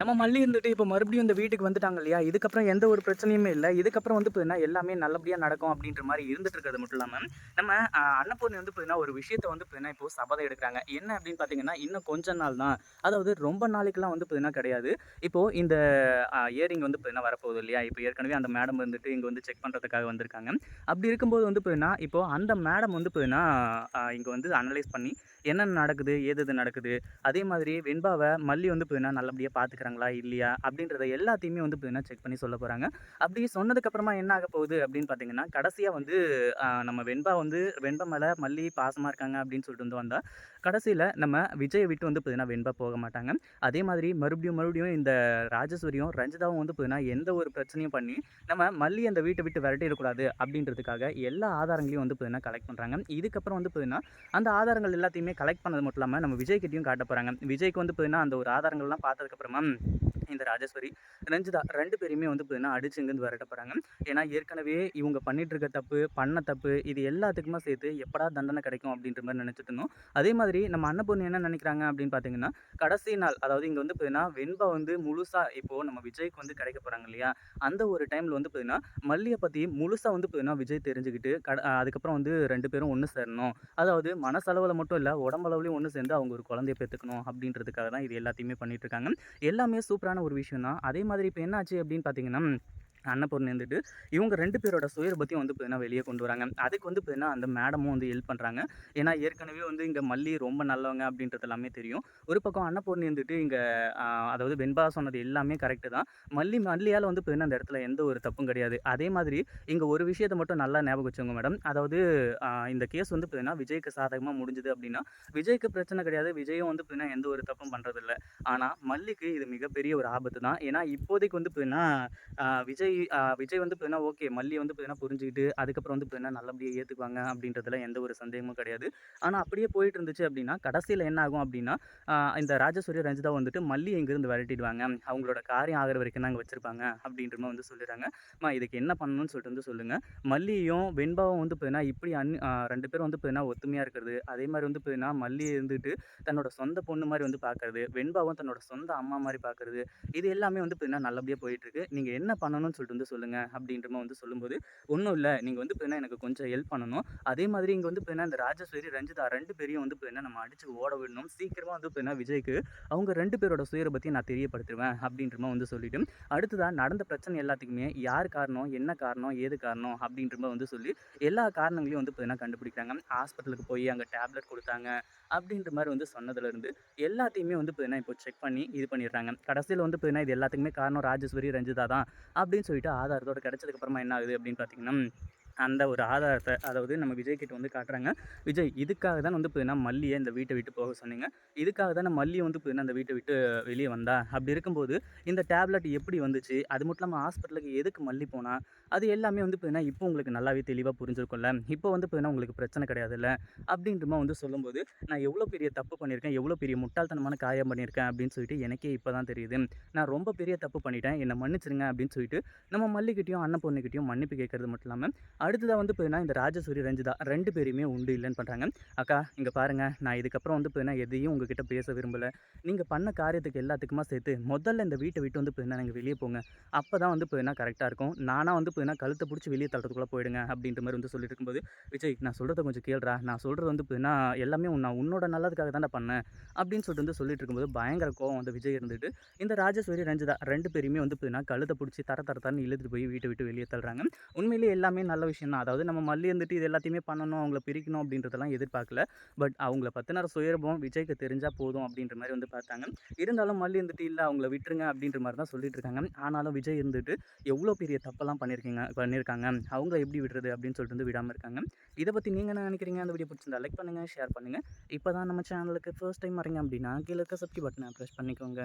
நம்ம மல்லி இருந்துட்டு இப்போ மறுபடியும் இந்த வீட்டுக்கு வந்துட்டாங்க இல்லையா? இதுக்கப்புறம் எந்த ஒரு பிரச்சனையுமே இல்லை. இதுக்கப்புறம் வந்து பார்த்தீங்கன்னா எல்லாமே நல்லபடியாக நடக்கும் அப்படின்ற மாதிரி இருந்துட்டு இருக்கிறது மட்டும் இல்லாமல் நம்ம அன்னபூர்ணி வந்து பார்த்தீங்கன்னா ஒரு விஷயத்தை வந்து பார்த்தீங்கன்னா இப்போ சபதம் எடுக்கிறாங்க. என்ன அப்படின்னு பார்த்தீங்கன்னா இன்னும் கொஞ்ச நாள் தான். அதாவது ரொம்ப நாளைக்கெல்லாம் வந்து பார்த்தீங்கன்னா கிடையாது. இப்போ இந்த இயரிங் வந்து பார்த்தீங்கன்னா வரப்போகுது இல்லையா? இப்போ ஏற்கனவே அந்த மேடம் வந்துட்டு இங்கே வந்து செக் பண்ணுறதுக்காக வந்திருக்காங்க. அப்படி இருக்கும்போது வந்து பார்த்தீங்கன்னா இப்போ அந்த மேடம் வந்து பார்த்தீங்கன்னா இங்கே வந்து அனலைஸ் பண்ணி என்னென்ன நடக்குது ஏது எது நடக்குது அதே மாதிரி வெண்பாவை மல்லி வந்து பார்த்தீங்கன்னா நல்லபடியாக இருக்கிறாங்களா இல்லையா? அப்படின்றத எல்லாத்தையுமே வந்து பார்த்தீங்கன்னா செக் பண்ணி சொல்ல போகிறாங்க அப்படி சொன்னதுக்கப்புறமா என்ன ஆக போகுது அப்படின்னு பார்த்தீங்கன்னா கடைசியாக வந்து நம்ம வெண்பா வந்து வெண்பா மேலே மல்லி பாசமாக இருக்காங்க அப்படின்னு சொல்லிட்டு வந்து வந்தால் கடைசியில் நம்ம விஜயை விட்டு வந்து பார்த்திங்கன்னா வெண்பா போக மாட்டாங்க. அதே மாதிரி மறுபடியும் மறுபடியும் இந்த ராஜேஸ்வரியும் ரஞ்சிதாவும் வந்து பார்த்திங்கன்னா எந்த ஒரு பிரச்சனையும் பண்ணி நம்ம மல்லி அந்த வீட்டை விட்டு விரட்டிடக்கூடாது அப்படின்றதுக்காக எல்லா ஆதாரங்களையும் வந்து பார்த்திங்கன்னா கலெக்ட் பண்ணுறாங்க இதுக்கப்புறம் வந்து பார்த்திங்கன்னா அந்த ஆதாரங்கள் எல்லாத்தையுமே கலெக்ட் பண்ணது மட்டும் இல்லாமல் நம்ம விஜய் கிட்டயும் காட்ட போகிறாங்க விஜய்க்கு வந்து பார்த்திங்கன்னா அந்த ஒரு ஆதாரங்கள்லாம் பார்த்ததுக்கப்புறமா um, இந்த ராஜேஸ்வரி ரஞ்சிதா ரெண்டு பேரையுமே வந்து பார்த்தீங்கன்னா அடிச்சு இங்கேருந்து விரட்ட போகிறாங்க ஏன்னா ஏற்கனவே இவங்க பண்ணிட்டு இருக்க தப்பு பண்ண தப்பு இது எல்லாத்துக்குமே சேர்த்து எப்படா தண்டனை கிடைக்கும் அப்படின்ற மாதிரி நினச்சிட்டு இருந்தோம். அதே மாதிரி நம்ம அன்னபொண்ணு என்ன நினைக்கிறாங்க அப்படின்னு பார்த்தீங்கன்னா கடைசி நாள் அதாவது இங்கே வந்து பார்த்தீங்கன்னா வெண்பா வந்து முழுசாக இப்போது நம்ம விஜய்க்கு வந்து கிடைக்க போகிறாங்க இல்லையா? அந்த ஒரு டைமில் வந்து பார்த்தீங்கன்னா மல்லியை பற்றி முழுசாக வந்து பார்த்தீங்கன்னா விஜய் தெரிஞ்சுக்கிட்டு கட அதுக்கப்புறம் வந்து ரெண்டு பேரும் ஒன்று சேரணும். அதாவது மனசளவில் மட்டும் இல்லை உடம்பளவுலையும் ஒன்று சேர்ந்து அவங்க ஒரு குழந்தைய பெற்றுக்கணும் அப்படின்றதுக்காக தான் இது எல்லாத்தையுமே பண்ணிட்டு இருக்காங்க எல்லாமே சூப்பரான ஒரு விஷயம் தான். அதே மாதிரி இப்போ என்ன ஆச்சு அப்படின்னு பார்த்தீங்கன்னா அன்னபூர்ணி இருந்துட்டு இவங்க ரெண்டு பேரோட சுயர் பற்றியும் வந்து பார்த்தீங்கன்னா வெளியே கொண்டு வராங்க. அதுக்கு வந்து பார்த்தீங்கன்னா அந்த மேடமும் வந்து ஹெல்ப் பண்ணுறாங்க ஏன்னா ஏற்கனவே வந்து இங்கே மல்லி ரொம்ப நல்லவங்க அப்படின்றது எல்லாமே தெரியும். ஒரு பக்கம் அன்னபூர்ணி இருந்துட்டு இங்கே அதாவது வெண்பா சொன்னது எல்லாமே கரெக்டு தான். மல்லி மல்லியால் வந்து பார்த்தீங்கன்னா அந்த இடத்துல எந்த ஒரு தப்பும் கிடையாது. அதே மாதிரி இங்கே ஒரு விஷயத்தை மட்டும் நல்லா ஞாபகம் வச்சுங்க மேடம் அதாவது இந்த கேஸ் வந்து பார்த்தீங்கன்னா விஜய்க்கு சாதகமாக முடிஞ்சுது அப்படின்னா விஜய்க்கு பிரச்சனை கிடையாது. விஜயும் வந்து பார்த்தீங்கன்னா எந்த ஒரு தப்பும் பண்ணுறதில்ல ஆனால் மல்லிக்கு இது மிகப்பெரிய ஒரு ஆபத்து தான் ஏன்னா இப்போதைக்கு வந்து பார்த்தீங்கன்னா விஜய் விஜய் விஜய் வந்து பார்த்தீங்கன்னா ஓகே மல்லி வந்து பார்த்தீங்கன்னா புரிஞ்சுக்கிட்டு அதுக்கப்புறம் வந்து பார்த்தீங்கன்னா நல்லபடியாக ஏற்றுக்குவாங்க அப்படின்றதுல எந்த ஒரு சந்தேகமும் கிடையாது. ஆனால் அப்படியே போயிட்டு இருந்துச்சு அப்படின்னா கடைசியில் என்ன ஆகும் அப்படின்னா இந்த ராஜசூரிய ரஞ்சிதா வந்துட்டு மல்லி இங்கேருந்து விரட்டிடுவாங்க? அவங்களோட காரியம் ஆகிற வரைக்கும் தான் வச்சுருப்பாங்க அப்படின்ற மாதிரி வந்து சொல்லிடுறாங்க. அம்மா இதுக்கு என்ன பண்ணணும்னு சொல்லிட்டு வந்து சொல்லுங்கள் மல்லியும் வெண்பாவும் வந்து பார்த்தீங்கன்னா இப்படி அன் ரெண்டு பேரும் வந்து பார்த்தீங்கன்னா ஒத்துமையாக இருக்கிறது. அதே மாதிரி வந்து பார்த்தீங்கன்னா மல்லி இருந்துட்டு தன்னோட சொந்த பொண்ணு மாதிரி வந்து பார்க்கறது வெண்பாவும் தன்னோட சொந்த அம்மா மாதிரி பார்க்குறது இது எல்லாமே வந்து பார்த்தீங்கன்னா நல்லபடியாக போயிட்டுருக்கு நீங்கள் என்ன பண்ணணும்னு சொல்லிட்டு வந்து சொல்லுங்க அப்படின்றமா வந்து சொல்லும்போது ஒன்றும் இல்லை. நீங்கள் வந்து பார்த்தீங்கன்னா எனக்கு கொஞ்சம் ஹெல்ப் பண்ணணும். அதே மாதிரி இங்கே வந்து பார்த்தீங்கன்னா இந்த ராஜஸ்வரி ரஞ்சிதா ரெண்டு பேரையும் வந்து பார்த்தீங்கன்னா நம்ம அடிச்சு ஓட விடணும். சீக்கிரமாக வந்து பார்த்தீங்கன்னா விஜய்க்கு அவங்க ரெண்டு பேரோட சுயரை பற்றி நான் தெரியப்படுத்துவேன் அப்படின்றமா வந்து சொல்லிட்டு அடுத்ததாக நடந்த பிரச்சனை எல்லாத்துக்குமே யார் காரணம் என்ன காரணம் ஏது காரணம் அப்படின்றமா வந்து சொல்லி எல்லா காரணங்களையும் வந்து பார்த்தீங்கன்னா கண்டுபிடிக்கிறாங்க. ஹாஸ்பிட்டலுக்கு போய் அங்கே டேப்லெட் கொடுத்தாங்க அப்படின்ற மாதிரி வந்து சொன்னதுலேருந்து எல்லாத்தையுமே வந்து பார்த்தீங்கன்னா இப்போ செக் பண்ணி இது பண்ணிடுறாங்க. கடைசியில் வந்து பார்த்தீங்கன்னா இது எல்லாத்துக்குமே காரணம் ராஜேஸ்வரி ரஞ்சிதா தான் அப்படின்னு சொல்லி சொல்லிட்டு ஆதாரத்தோடு கிடச்சதுக்கப்புறமா என்ன ஆகுது அப்படின்னு பார்த்தீங்கன்னா அந்த ஒரு ஆதாரத்தை அதாவது நம்ம விஜய் கிட்ட வந்து காட்டுறாங்க. விஜய் இதுக்காக தான் வந்து பார்த்தீங்கன்னா மல்லியை இந்த வீட்டை விட்டு போக சொன்னீங்க. இதுக்காக தான் மல்லி வந்து பார்த்தீங்கன்னா அந்த வீட்டை விட்டு வெளியே வந்தா? அப்படி இருக்கும்போது இந்த டேப்லெட் எப்படி வந்துச்சு? அது மட்டும் இல்லாமல் ஹாஸ்பிட்டலுக்கு எதுக்கு மல்லி போனால் அது எல்லாமே வந்து பார்த்தீங்கன்னா இப்போ உங்களுக்கு நல்லாவே தெளிவாக புரிஞ்சிருக்கும்ல. இப்போ வந்து பார்த்தீங்கன்னா உங்களுக்கு பிரச்சனை கிடையாதுல்ல? அப்படின்றமா வந்து சொல்லும்போது நான் எவ்வளோ பெரிய தப்பு பண்ணியிருக்கேன் எவ்வளோ பெரிய முட்டாள்தனமான காயம் பண்ணியிருக்கேன் அப்படின்னு சொல்லிட்டு எனக்கே இப்போ தான் தெரியுது. நான் ரொம்ப பெரிய தப்பு பண்ணிட்டேன். என்னை மன்னிச்சிருங்க அப்படின்னு சொல்லிட்டு நம்ம மல்லிக்கிட்டையும் அண்ணன் பொண்ணுக்கிட்டையும் மன்னிப்பு கேட்கறது மட்டும் இல்லாமல் அடுத்ததாக வந்து பார்த்தீங்கன்னா இந்த ராஜசூரி ரஞ்சிதா ரெண்டு பேருமே உண்டு இல்லைன்னு பண்ணுறாங்க அக்கா இங்கே பாருங்கள் நான் இதுக்கப்புறம் வந்து பார்த்தீங்கன்னா எதையும் உங்ககிட்ட பேச விரும்பலை. நீங்கள் பண்ண காரியத்துக்கு எல்லாத்துக்குமா சேர்த்து முதல்ல இந்த வீட்டை விட்டு வந்து பார்த்தீங்கன்னா நீங்கள் வெளியே போங்க. அப்போ தான் வந்து பார்த்தீங்கன்னா கரெக்டாக இருக்கும். நானாக வந்து பார்த்தீங்கன்னா கழுத்தை பிடிச்சி வெளியே தள்ளுறதுக்குள்ளே போயிடுங்க அப்படின்ற மாதிரி வந்து சொல்லிட்டு இருக்கும்போது விஜய் நான் சொல்கிறத கொஞ்சம் கேள்றா நான் சொல்கிறது வந்து பார்த்தீங்கன்னா எல்லாமே நான் உன்னோட நல்லதுக்காக தான் பண்ணேன் அப்படின்னு சொல்லிட்டு வந்து சொல்லிட்டு இருக்கும்போது பயங்கர கோவம் வந்து விஜய் இருந்துட்டு இந்த ராஜஸ்வரி ரஞ்சிதா ரெண்டு பேருமே வந்து பார்த்தீங்கன்னா கழுத்தை பிடிச்சி தர தர தரன்னு இழுத்துட்டு போய் வீட்டை விட்டு வெளியே தள்ளுறாங்க. உண்மையிலேயே எல்லாமே நல்ல விஷயம் தான். அதாவது நம்ம மல்லி இருந்துட்டு இது எல்லாத்தையுமே பண்ணணும் அவங்கள பிரிக்கணும் அப்படின்றதெல்லாம் எதிர்பார்க்கல. பட் அவங்கள பற்றின சுயரபம் விஜய்க்கு தெரிஞ்சால் போதும் அப்படின்ற மாதிரி வந்து பார்த்தாங்க. இருந்தாலும் மல்லி இருந்துட்டு இல்லை அவங்கள விட்டுருங்க அப்படின்ற மாதிரி தான் சொல்லிட்டு இருக்காங்க. ஆனாலும் விஜய் இருந்துட்டு எவ்வளோ பெரிய தப்பெல்லாம் பண்ணியிருக்கீங்க பண்ணியிருக்காங்க அவங்கள எப்படி விடுறது அப்படின்னு சொல்லிட்டு வந்து விடாமல் இருக்காங்க. இதை பற்றி நீங்கள் என்ன நினைக்கிறீங்க? அந்த வீடியோ பிடிச்சிருந்தா லைக் பண்ணுங்கள் ஷேர் பண்ணுங்கள் இப்போ தான் நம்ம சேனலுக்கு ஃபர்ஸ்ட் டைம் வரீங்க அப்படின்னா கீழே இருக்க சப்ஸ்கிரைப் பட்டனை ப்ரெஸ் பண்ணிக்கோங்க.